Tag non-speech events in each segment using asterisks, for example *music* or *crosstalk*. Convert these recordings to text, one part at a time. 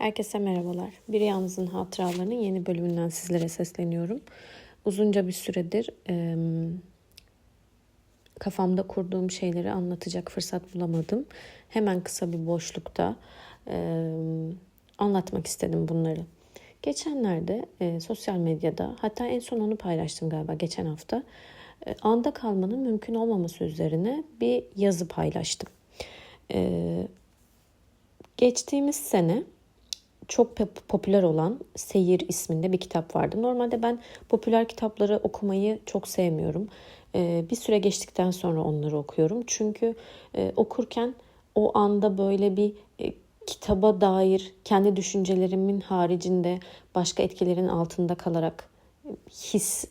Herkese merhabalar. Bir Yalnız'ın hatıralarının yeni bölümünden sizlere sesleniyorum. Uzunca bir süredir e, kafamda kurduğum şeyleri anlatacak fırsat bulamadım. Hemen kısa bir boşlukta e, anlatmak istedim bunları. Geçenlerde e, sosyal medyada hatta en son onu paylaştım galiba geçen hafta. E, anda kalmanın mümkün olmaması üzerine bir yazı paylaştım. E, geçtiğimiz sene çok popüler olan Seyir isminde bir kitap vardı. Normalde ben popüler kitapları okumayı çok sevmiyorum. Ee, bir süre geçtikten sonra onları okuyorum. Çünkü e, okurken o anda böyle bir e, kitaba dair kendi düşüncelerimin haricinde başka etkilerin altında kalarak his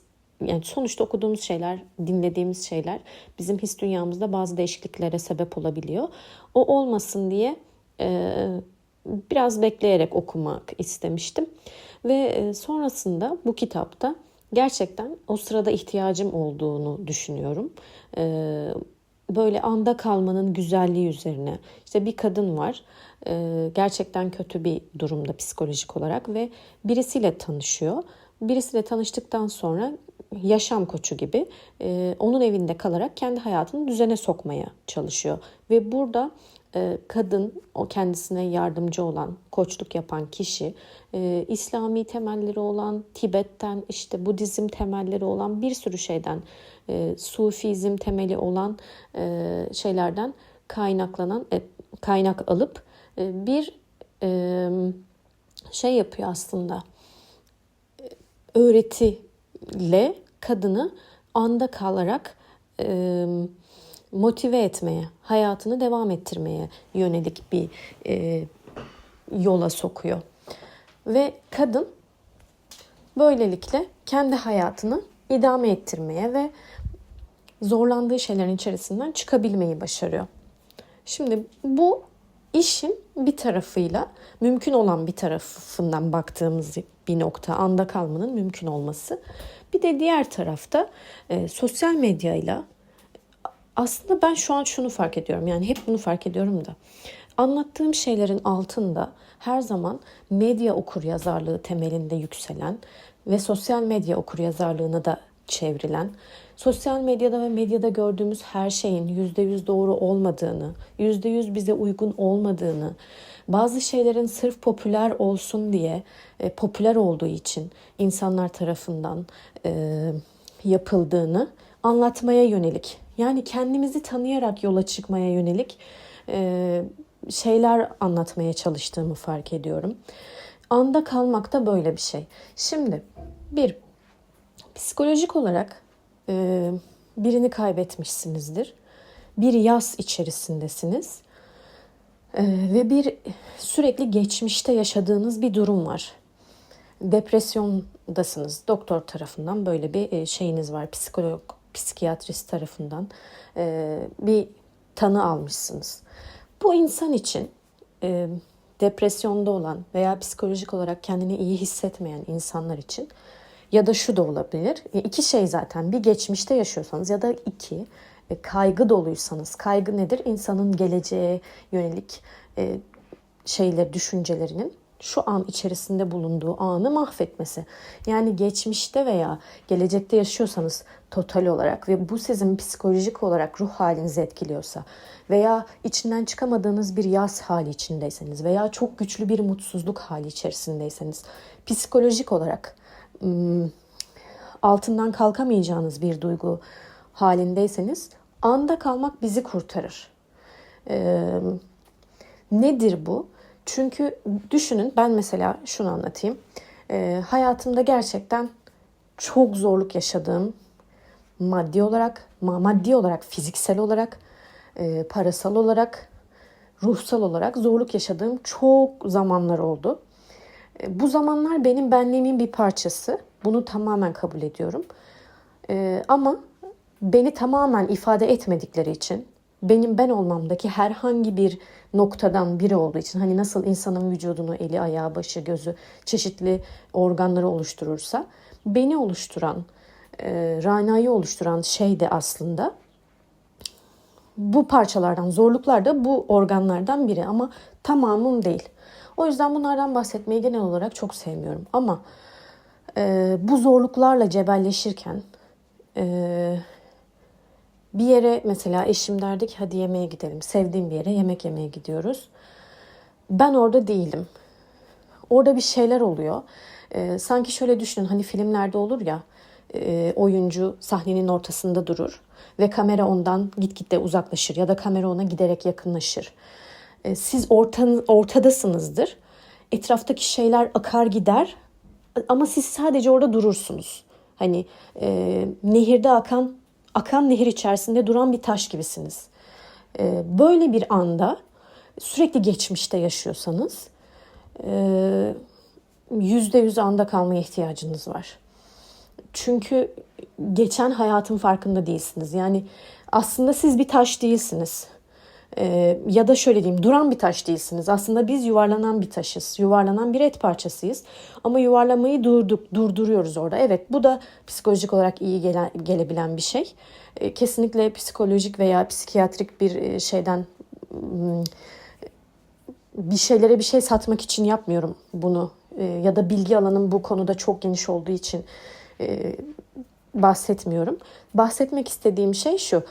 yani sonuçta okuduğumuz şeyler, dinlediğimiz şeyler bizim his dünyamızda bazı değişikliklere sebep olabiliyor. O olmasın diye e, biraz bekleyerek okumak istemiştim. Ve sonrasında bu kitapta gerçekten o sırada ihtiyacım olduğunu düşünüyorum. Böyle anda kalmanın güzelliği üzerine. İşte bir kadın var gerçekten kötü bir durumda psikolojik olarak ve birisiyle tanışıyor. Birisiyle tanıştıktan sonra yaşam koçu gibi onun evinde kalarak kendi hayatını düzene sokmaya çalışıyor. Ve burada e, kadın o kendisine yardımcı olan, koçluk yapan kişi, e, İslami temelleri olan, Tibet'ten işte Budizm temelleri olan bir sürü şeyden, e, Sufizm temeli olan şeylerden kaynaklanan, kaynak alıp bir şey yapıyor aslında. Öğretiyle kadını anda kalarak motive etmeye, hayatını devam ettirmeye yönelik bir e, yola sokuyor. Ve kadın böylelikle kendi hayatını idame ettirmeye ve zorlandığı şeylerin içerisinden çıkabilmeyi başarıyor. Şimdi bu işin bir tarafıyla mümkün olan bir tarafından baktığımız bir nokta anda kalmanın mümkün olması. Bir de diğer tarafta e, sosyal medyayla aslında ben şu an şunu fark ediyorum. Yani hep bunu fark ediyorum da. Anlattığım şeylerin altında her zaman medya okur yazarlığı temelinde yükselen ve sosyal medya okur yazarlığına da çevrilen, sosyal medyada ve medyada gördüğümüz her şeyin yüzde yüz doğru olmadığını, yüzde yüz bize uygun olmadığını, bazı şeylerin sırf popüler olsun diye, e, popüler olduğu için insanlar tarafından e, yapıldığını anlatmaya yönelik yani kendimizi tanıyarak yola çıkmaya yönelik e, şeyler anlatmaya çalıştığımı fark ediyorum. Anda kalmak da böyle bir şey. Şimdi bir psikolojik olarak e, birini kaybetmişsinizdir. Bir yaz içerisindesiniz. E, ve bir sürekli geçmişte yaşadığınız bir durum var. Depresyondasınız. Doktor tarafından böyle bir e, şeyiniz var. Psikolog psikiyatrist tarafından e, bir tanı almışsınız. Bu insan için e, depresyonda olan veya psikolojik olarak kendini iyi hissetmeyen insanlar için ya da şu da olabilir. E, iki şey zaten bir geçmişte yaşıyorsanız ya da iki e, kaygı doluysanız. Kaygı nedir? İnsanın geleceğe yönelik e, şeyler, düşüncelerinin şu an içerisinde bulunduğu anı mahvetmesi. Yani geçmişte veya gelecekte yaşıyorsanız total olarak ve bu sizin psikolojik olarak ruh halinizi etkiliyorsa veya içinden çıkamadığınız bir yaz hali içindeyseniz veya çok güçlü bir mutsuzluk hali içerisindeyseniz psikolojik olarak altından kalkamayacağınız bir duygu halindeyseniz anda kalmak bizi kurtarır. Ee, nedir bu? Çünkü düşünün ben mesela şunu anlatayım. E, hayatımda gerçekten çok zorluk yaşadığım maddi olarak, maddi olarak, fiziksel olarak, e, parasal olarak, ruhsal olarak zorluk yaşadığım çok zamanlar oldu. E, bu zamanlar benim benliğimin bir parçası. Bunu tamamen kabul ediyorum. E, ama beni tamamen ifade etmedikleri için benim ben olmamdaki herhangi bir noktadan biri olduğu için hani nasıl insanın vücudunu eli, ayağı, başı, gözü çeşitli organları oluşturursa beni oluşturan, e, Rana'yı oluşturan şey de aslında bu parçalardan, zorluklar da bu organlardan biri ama tamamım değil. O yüzden bunlardan bahsetmeyi genel olarak çok sevmiyorum. Ama e, bu zorluklarla cebelleşirken e, bir yere mesela eşim derdi ki hadi yemeğe gidelim. Sevdiğim bir yere yemek yemeye gidiyoruz. Ben orada değilim. Orada bir şeyler oluyor. E, sanki şöyle düşünün hani filmlerde olur ya e, oyuncu sahnenin ortasında durur ve kamera ondan gitgide uzaklaşır ya da kamera ona giderek yakınlaşır. E, siz ortanın, ortadasınızdır. Etraftaki şeyler akar gider ama siz sadece orada durursunuz. Hani e, nehirde akan akan nehir içerisinde duran bir taş gibisiniz. E, böyle bir anda sürekli geçmişte yaşıyorsanız e, yüzde yüz anda kalmaya ihtiyacınız var. Çünkü geçen hayatın farkında değilsiniz. Yani aslında siz bir taş değilsiniz. Ee, ya da şöyle diyeyim duran bir taş değilsiniz. Aslında biz yuvarlanan bir taşız. Yuvarlanan bir et parçasıyız. Ama yuvarlamayı durduk, durduruyoruz orada. Evet bu da psikolojik olarak iyi gele, gelebilen bir şey. Ee, kesinlikle psikolojik veya psikiyatrik bir e, şeyden hmm, bir şeylere bir şey satmak için yapmıyorum bunu. Ee, ya da bilgi alanım bu konuda çok geniş olduğu için e, bahsetmiyorum. Bahsetmek istediğim şey şu.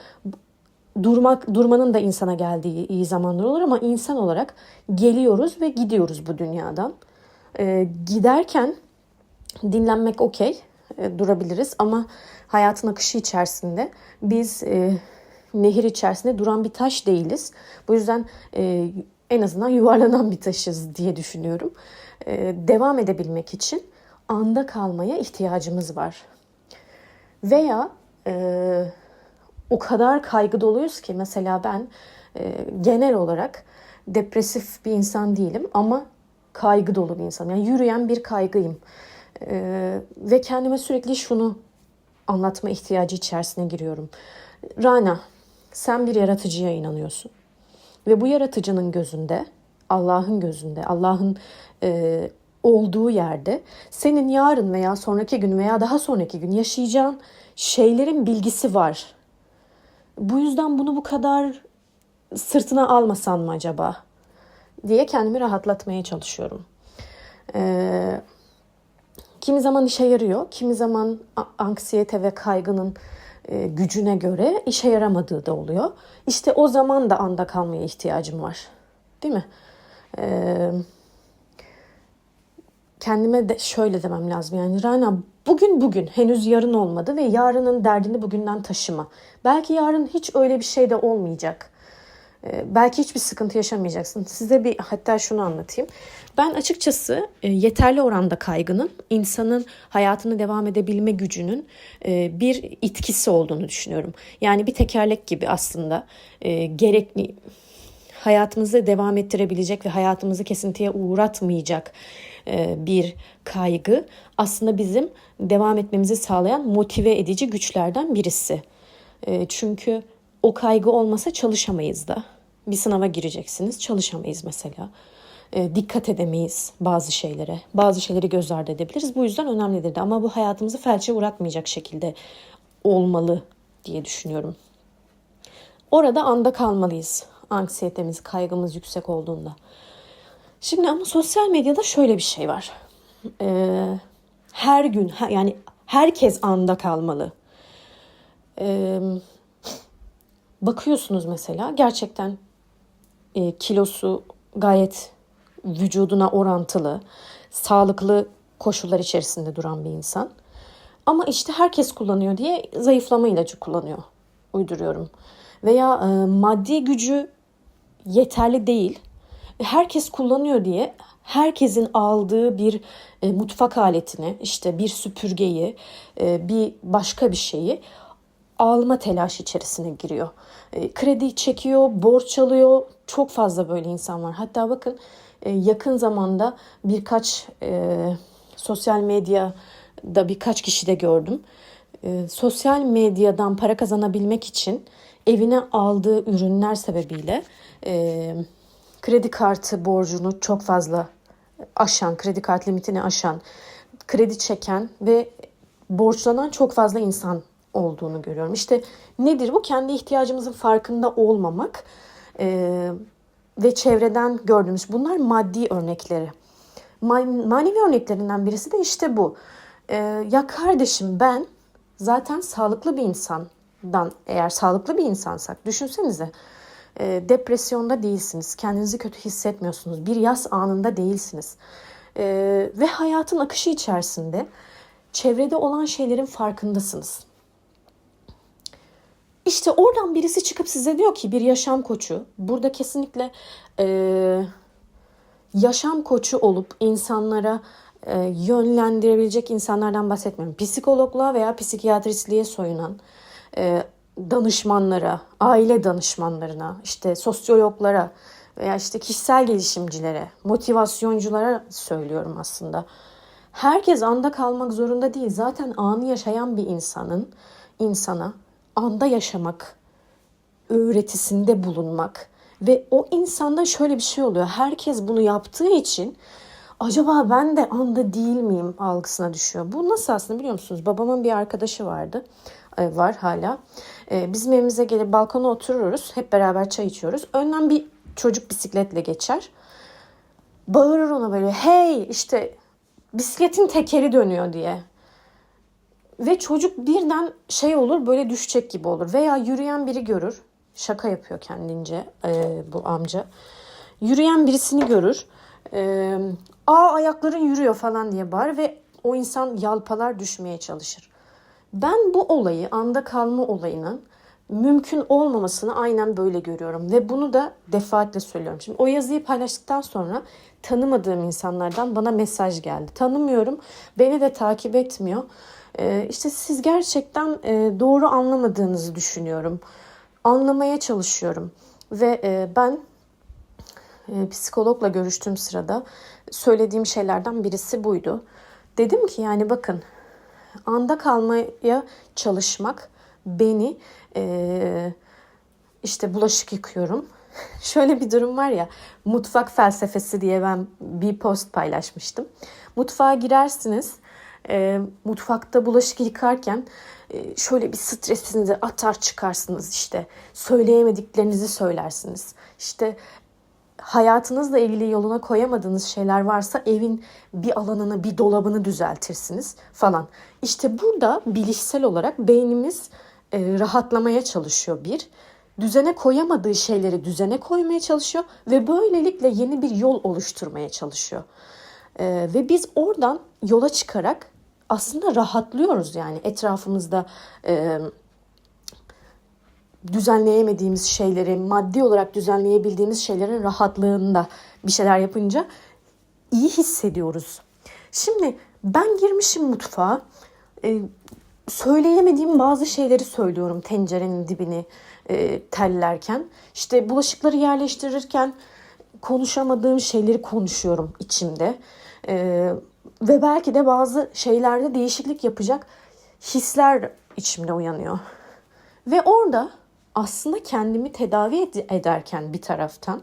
Durmak, durmanın da insana geldiği iyi zamanlar olur ama insan olarak geliyoruz ve gidiyoruz bu dünyadan. E, giderken dinlenmek okey, e, durabiliriz ama hayatın akışı içerisinde biz e, nehir içerisinde duran bir taş değiliz. Bu yüzden e, en azından yuvarlanan bir taşız diye düşünüyorum. E, devam edebilmek için anda kalmaya ihtiyacımız var. Veya e, o kadar kaygı doluyuz ki mesela ben e, genel olarak depresif bir insan değilim ama kaygı dolu bir insanım. Yani yürüyen bir kaygıyım. E, ve kendime sürekli şunu anlatma ihtiyacı içerisine giriyorum. Rana, sen bir yaratıcıya inanıyorsun. Ve bu yaratıcının gözünde, Allah'ın gözünde, Allah'ın e, olduğu yerde senin yarın veya sonraki gün veya daha sonraki gün yaşayacağın şeylerin bilgisi var. Bu yüzden bunu bu kadar sırtına almasan mı acaba diye kendimi rahatlatmaya çalışıyorum. Ee, kimi zaman işe yarıyor, kimi zaman anksiyete ve kaygının e, gücüne göre işe yaramadığı da oluyor. İşte o zaman da anda kalmaya ihtiyacım var. Değil mi? Ee, kendime de şöyle demem lazım. Yani Rana bugün bugün henüz yarın olmadı ve yarının derdini bugünden taşıma. Belki yarın hiç öyle bir şey de olmayacak. Ee, belki hiçbir sıkıntı yaşamayacaksın. Size bir hatta şunu anlatayım. Ben açıkçası e, yeterli oranda kaygının insanın hayatını devam edebilme gücünün e, bir itkisi olduğunu düşünüyorum. Yani bir tekerlek gibi aslında e, gerekli hayatımızı devam ettirebilecek ve hayatımızı kesintiye uğratmayacak bir kaygı aslında bizim devam etmemizi sağlayan motive edici güçlerden birisi. Çünkü o kaygı olmasa çalışamayız da. Bir sınava gireceksiniz, çalışamayız mesela. dikkat edemeyiz bazı şeylere. Bazı şeyleri göz ardı edebiliriz. Bu yüzden önemlidir de. Ama bu hayatımızı felçe uğratmayacak şekilde olmalı diye düşünüyorum. Orada anda kalmalıyız. Anksiyetemiz, kaygımız yüksek olduğunda. Şimdi ama sosyal medyada şöyle bir şey var. Ee, her gün yani herkes anda kalmalı. Ee, bakıyorsunuz mesela gerçekten e, kilosu gayet vücuduna orantılı, sağlıklı koşullar içerisinde duran bir insan. Ama işte herkes kullanıyor diye zayıflama ilacı kullanıyor. Uyduruyorum. Veya e, maddi gücü yeterli değil herkes kullanıyor diye herkesin aldığı bir e, mutfak aletini işte bir süpürgeyi e, bir başka bir şeyi alma telaş içerisine giriyor. E, kredi çekiyor, borç alıyor. Çok fazla böyle insan var. Hatta bakın e, yakın zamanda birkaç e, sosyal medyada birkaç kişi de gördüm. E, sosyal medyadan para kazanabilmek için evine aldığı ürünler sebebiyle e, kredi kartı borcunu çok fazla aşan, kredi kart limitini aşan, kredi çeken ve borçlanan çok fazla insan olduğunu görüyorum. İşte nedir bu? Kendi ihtiyacımızın farkında olmamak e, ve çevreden gördüğümüz bunlar maddi örnekleri. Man- Manevi örneklerinden birisi de işte bu. Ee, ya kardeşim ben zaten sağlıklı bir insandan eğer sağlıklı bir insansak düşünsenize e, depresyonda değilsiniz. Kendinizi kötü hissetmiyorsunuz. Bir yaz anında değilsiniz. E, ve hayatın akışı içerisinde çevrede olan şeylerin farkındasınız. İşte oradan birisi çıkıp size diyor ki bir yaşam koçu. Burada kesinlikle e, yaşam koçu olup insanlara e, yönlendirebilecek insanlardan bahsetmiyorum. Psikologluğa veya psikiyatristliğe soyunan e, danışmanlara, aile danışmanlarına, işte sosyologlara veya işte kişisel gelişimcilere, motivasyonculara söylüyorum aslında. Herkes anda kalmak zorunda değil. Zaten anı yaşayan bir insanın insana anda yaşamak öğretisinde bulunmak ve o insanda şöyle bir şey oluyor. Herkes bunu yaptığı için acaba ben de anda değil miyim algısına düşüyor. Bu nasıl aslında biliyor musunuz? Babamın bir arkadaşı vardı. E, Var hala. E, Bizim evimize gelip balkona otururuz. Hep beraber çay içiyoruz. Önden bir çocuk bisikletle geçer. Bağırır ona böyle hey işte bisikletin tekeri dönüyor diye. Ve çocuk birden şey olur böyle düşecek gibi olur. Veya yürüyen biri görür. Şaka yapıyor kendince e, bu amca. Yürüyen birisini görür. E, Aa ayakların yürüyor falan diye bağır ve o insan yalpalar düşmeye çalışır. Ben bu olayı, anda kalma olayının mümkün olmamasını aynen böyle görüyorum. Ve bunu da defaatle söylüyorum. Şimdi o yazıyı paylaştıktan sonra tanımadığım insanlardan bana mesaj geldi. Tanımıyorum, beni de takip etmiyor. Ee, işte siz gerçekten e, doğru anlamadığınızı düşünüyorum. Anlamaya çalışıyorum. Ve e, ben e, psikologla görüştüğüm sırada söylediğim şeylerden birisi buydu. Dedim ki yani bakın anda kalmaya çalışmak beni e, işte bulaşık yıkıyorum. *laughs* Şöyle bir durum var ya mutfak felsefesi diye ben bir post paylaşmıştım. Mutfağa girersiniz e, mutfakta bulaşık yıkarken e, şöyle bir stresinizi atar çıkarsınız işte söyleyemediklerinizi söylersiniz. İşte hayatınızla ilgili yoluna koyamadığınız şeyler varsa evin bir alanını, bir dolabını düzeltirsiniz falan. İşte burada bilişsel olarak beynimiz e, rahatlamaya çalışıyor bir. Düzene koyamadığı şeyleri düzene koymaya çalışıyor ve böylelikle yeni bir yol oluşturmaya çalışıyor. E, ve biz oradan yola çıkarak aslında rahatlıyoruz yani etrafımızda e, düzenleyemediğimiz şeyleri, maddi olarak düzenleyebildiğimiz şeylerin rahatlığında bir şeyler yapınca iyi hissediyoruz. Şimdi ben girmişim mutfağa, e, söyleyemediğim bazı şeyleri söylüyorum tencerenin dibini e, tellerken. İşte bulaşıkları yerleştirirken konuşamadığım şeyleri konuşuyorum içimde. E, ve belki de bazı şeylerde değişiklik yapacak hisler içimde uyanıyor. Ve orada aslında kendimi tedavi ed- ederken bir taraftan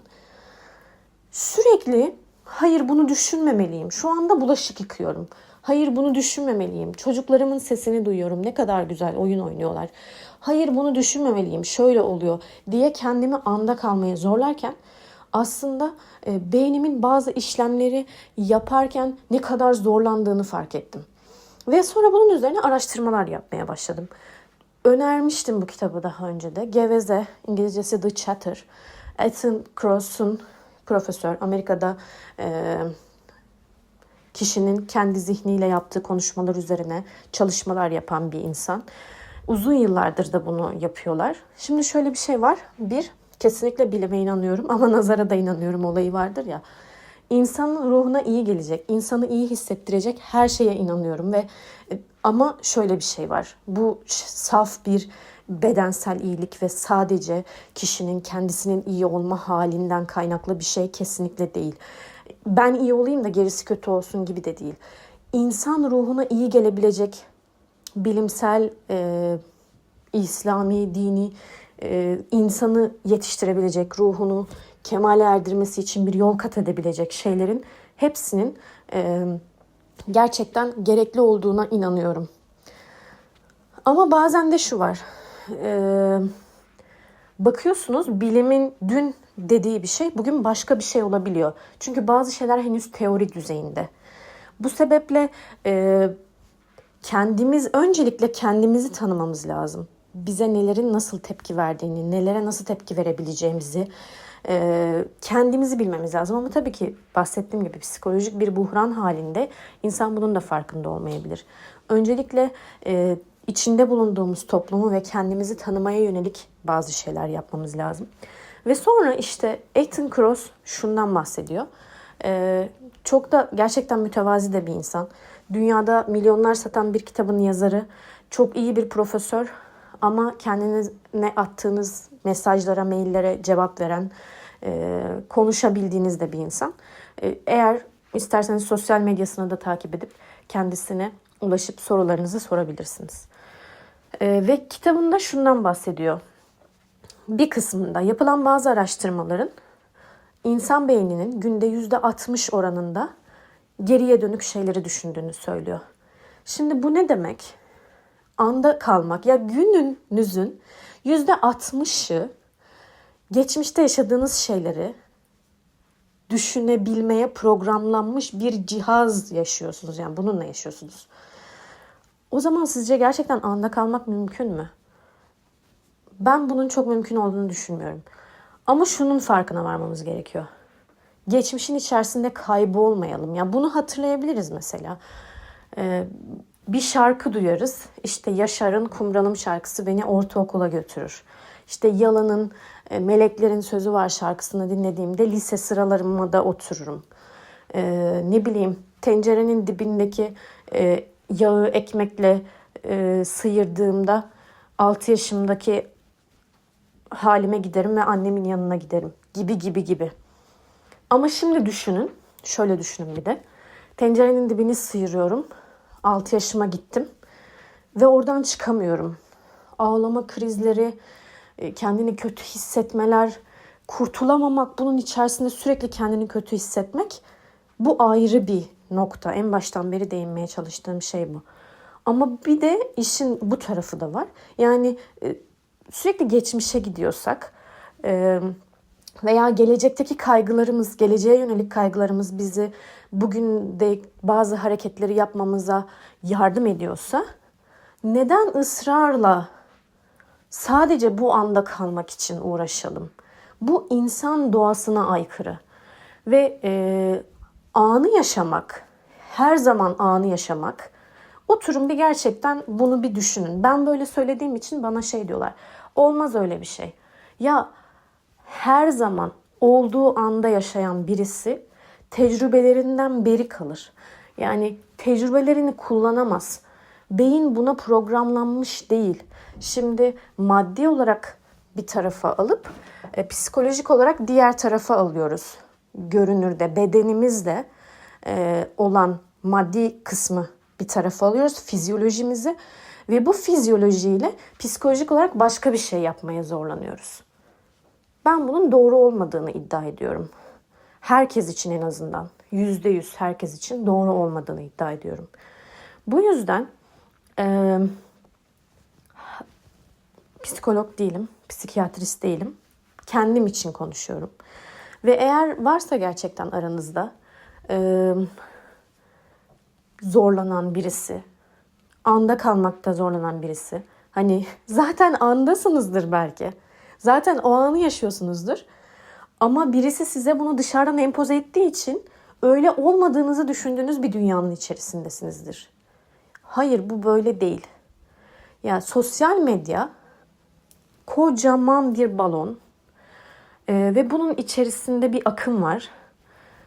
sürekli hayır bunu düşünmemeliyim. Şu anda bulaşık yıkıyorum. Hayır bunu düşünmemeliyim. Çocuklarımın sesini duyuyorum. Ne kadar güzel oyun oynuyorlar. Hayır bunu düşünmemeliyim. Şöyle oluyor diye kendimi anda kalmaya zorlarken aslında e, beynimin bazı işlemleri yaparken ne kadar zorlandığını fark ettim. Ve sonra bunun üzerine araştırmalar yapmaya başladım. Önermiştim bu kitabı daha önce de. Geveze, İngilizcesi The Chatter. Ethan Cross'un profesör, Amerika'da e, kişinin kendi zihniyle yaptığı konuşmalar üzerine çalışmalar yapan bir insan. Uzun yıllardır da bunu yapıyorlar. Şimdi şöyle bir şey var. Bir, kesinlikle bilime inanıyorum ama *laughs* nazara da inanıyorum olayı vardır ya. İnsanın ruhuna iyi gelecek, insanı iyi hissettirecek her şeye inanıyorum ve e, ama şöyle bir şey var. Bu saf bir bedensel iyilik ve sadece kişinin kendisinin iyi olma halinden kaynaklı bir şey kesinlikle değil. Ben iyi olayım da gerisi kötü olsun gibi de değil. İnsan ruhuna iyi gelebilecek bilimsel, e, İslami, dini e, insanı yetiştirebilecek, ruhunu kemale erdirmesi için bir yol kat edebilecek şeylerin hepsinin e, gerçekten gerekli olduğuna inanıyorum. Ama bazen de şu var. E, bakıyorsunuz bilimin dün dediği bir şey bugün başka bir şey olabiliyor. Çünkü bazı şeyler henüz teori düzeyinde. Bu sebeple e, kendimiz öncelikle kendimizi tanımamız lazım. Bize nelerin nasıl tepki verdiğini, nelere nasıl tepki verebileceğimizi e, kendimizi bilmemiz lazım. Ama tabii ki bahsettiğim gibi psikolojik bir buhran halinde insan bunun da farkında olmayabilir. Öncelikle e, içinde bulunduğumuz toplumu ve kendimizi tanımaya yönelik bazı şeyler yapmamız lazım. Ve sonra işte Ethan Cross şundan bahsediyor. Ee, çok da gerçekten mütevazi de bir insan. Dünyada milyonlar satan bir kitabın yazarı. Çok iyi bir profesör ama kendine attığınız mesajlara, maillere cevap veren, e, konuşabildiğiniz de bir insan. E, eğer isterseniz sosyal medyasını da takip edip kendisine ulaşıp sorularınızı sorabilirsiniz. E, ve kitabında şundan bahsediyor. Bir kısmında yapılan bazı araştırmaların insan beyninin günde yüzde 60 oranında geriye dönük şeyleri düşündüğünü söylüyor. Şimdi bu ne demek? Anda kalmak. Ya gününüzün yüzde 60'ı geçmişte yaşadığınız şeyleri düşünebilmeye programlanmış bir cihaz yaşıyorsunuz. Yani bununla yaşıyorsunuz. O zaman sizce gerçekten anda kalmak mümkün mü? Ben bunun çok mümkün olduğunu düşünmüyorum. Ama şunun farkına varmamız gerekiyor. Geçmişin içerisinde kaybolmayalım. Ya bunu hatırlayabiliriz mesela. Ee, bir şarkı duyarız. İşte Yaşar'ın Kumralım şarkısı beni ortaokula götürür. İşte Yalan'ın e, Meleklerin Sözü Var şarkısını dinlediğimde lise sıralarıma da otururum. Ee, ne bileyim tencerenin dibindeki e, yağı ekmekle e, sıyırdığımda 6 yaşımdaki halime giderim ve annemin yanına giderim gibi gibi gibi. Ama şimdi düşünün, şöyle düşünün bir de. Tencerenin dibini sıyırıyorum. 6 yaşıma gittim ve oradan çıkamıyorum. Ağlama krizleri, e, kendini kötü hissetmeler, kurtulamamak, bunun içerisinde sürekli kendini kötü hissetmek bu ayrı bir nokta. En baştan beri değinmeye çalıştığım şey bu. Ama bir de işin bu tarafı da var. Yani e, sürekli geçmişe gidiyorsak e, veya gelecekteki kaygılarımız, geleceğe yönelik kaygılarımız bizi bugün de bazı hareketleri yapmamıza yardım ediyorsa neden ısrarla sadece bu anda kalmak için uğraşalım? Bu insan doğasına aykırı ve e, anı yaşamak, her zaman anı yaşamak. Oturun bir gerçekten bunu bir düşünün. Ben böyle söylediğim için bana şey diyorlar. Olmaz öyle bir şey. Ya her zaman olduğu anda yaşayan birisi tecrübelerinden beri kalır. Yani tecrübelerini kullanamaz. Beyin buna programlanmış değil. Şimdi maddi olarak bir tarafa alıp e, psikolojik olarak diğer tarafa alıyoruz. Görünürde, bedenimizde e, olan maddi kısmı bir tarafa alıyoruz, fizyolojimizi ve bu fizyolojiyle psikolojik olarak başka bir şey yapmaya zorlanıyoruz. Ben bunun doğru olmadığını iddia ediyorum. Herkes için en azından. Yüzde yüz herkes için doğru olmadığını iddia ediyorum. Bu yüzden e, psikolog değilim, psikiyatrist değilim. Kendim için konuşuyorum. Ve eğer varsa gerçekten aranızda e, zorlanan birisi, anda kalmakta zorlanan birisi. Hani *laughs* zaten andasınızdır belki. Zaten o anı yaşıyorsunuzdur. Ama birisi size bunu dışarıdan empoze ettiği için öyle olmadığınızı düşündüğünüz bir dünyanın içerisindesinizdir. Hayır bu böyle değil. Ya yani sosyal medya kocaman bir balon ee, ve bunun içerisinde bir akım var.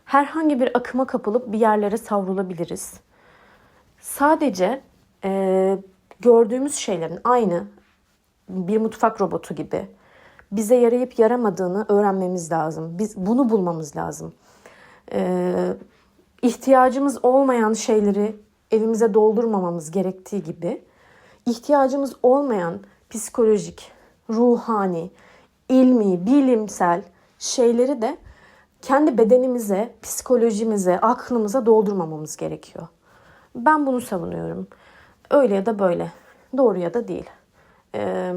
Herhangi bir akıma kapılıp bir yerlere savrulabiliriz. Sadece e, gördüğümüz şeylerin aynı bir mutfak robotu gibi bize yarayıp yaramadığını öğrenmemiz lazım. Biz bunu bulmamız lazım. Ee, ihtiyacımız olmayan şeyleri evimize doldurmamamız gerektiği gibi ihtiyacımız olmayan psikolojik, ruhani, ilmi, bilimsel şeyleri de kendi bedenimize, psikolojimize, aklımıza doldurmamamız gerekiyor. Ben bunu savunuyorum. Öyle ya da böyle. Doğru ya da değil. Ee,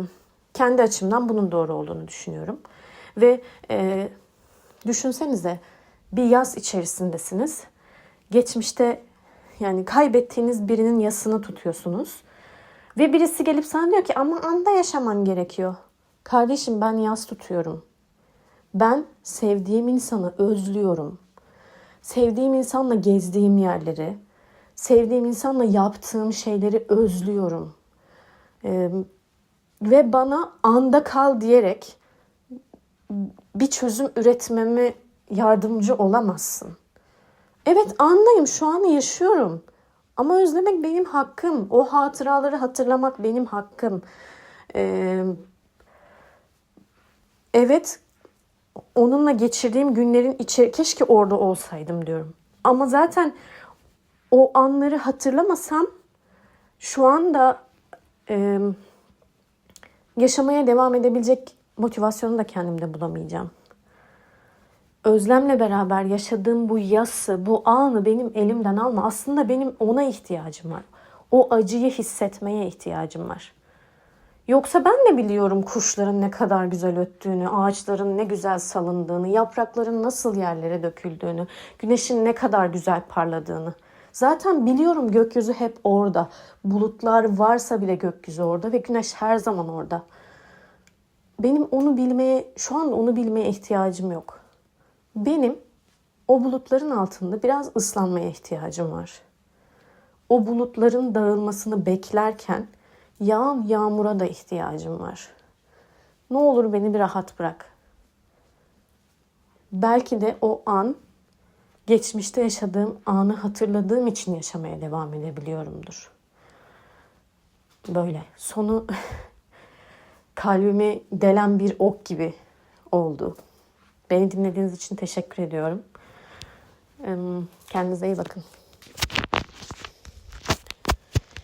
kendi açımdan bunun doğru olduğunu düşünüyorum. Ve e, düşünsenize bir yaz içerisindesiniz. Geçmişte yani kaybettiğiniz birinin yasını tutuyorsunuz. Ve birisi gelip sana diyor ki ama anda yaşaman gerekiyor. Kardeşim ben yas tutuyorum. Ben sevdiğim insanı özlüyorum. Sevdiğim insanla gezdiğim yerleri, sevdiğim insanla yaptığım şeyleri özlüyorum. Ee, ve bana anda kal diyerek bir çözüm üretmeme yardımcı olamazsın. Evet andayım şu an yaşıyorum. Ama özlemek benim hakkım. O hatıraları hatırlamak benim hakkım. Ee, evet onunla geçirdiğim günlerin içi keşke orada olsaydım diyorum. Ama zaten o anları hatırlamasam şu anda e, yaşamaya devam edebilecek motivasyonu da kendimde bulamayacağım. Özlemle beraber yaşadığım bu yası, bu anı benim elimden alma. Aslında benim ona ihtiyacım var. O acıyı hissetmeye ihtiyacım var. Yoksa ben de biliyorum kuşların ne kadar güzel öttüğünü, ağaçların ne güzel salındığını, yaprakların nasıl yerlere döküldüğünü, güneşin ne kadar güzel parladığını. Zaten biliyorum gökyüzü hep orada. Bulutlar varsa bile gökyüzü orada ve güneş her zaman orada. Benim onu bilmeye, şu anda onu bilmeye ihtiyacım yok. Benim o bulutların altında biraz ıslanmaya ihtiyacım var. O bulutların dağılmasını beklerken yağan yağmura da ihtiyacım var. Ne olur beni bir rahat bırak. Belki de o an geçmişte yaşadığım anı hatırladığım için yaşamaya devam edebiliyorumdur. Böyle sonu *laughs* kalbimi delen bir ok gibi oldu. Beni dinlediğiniz için teşekkür ediyorum. Kendinize iyi bakın.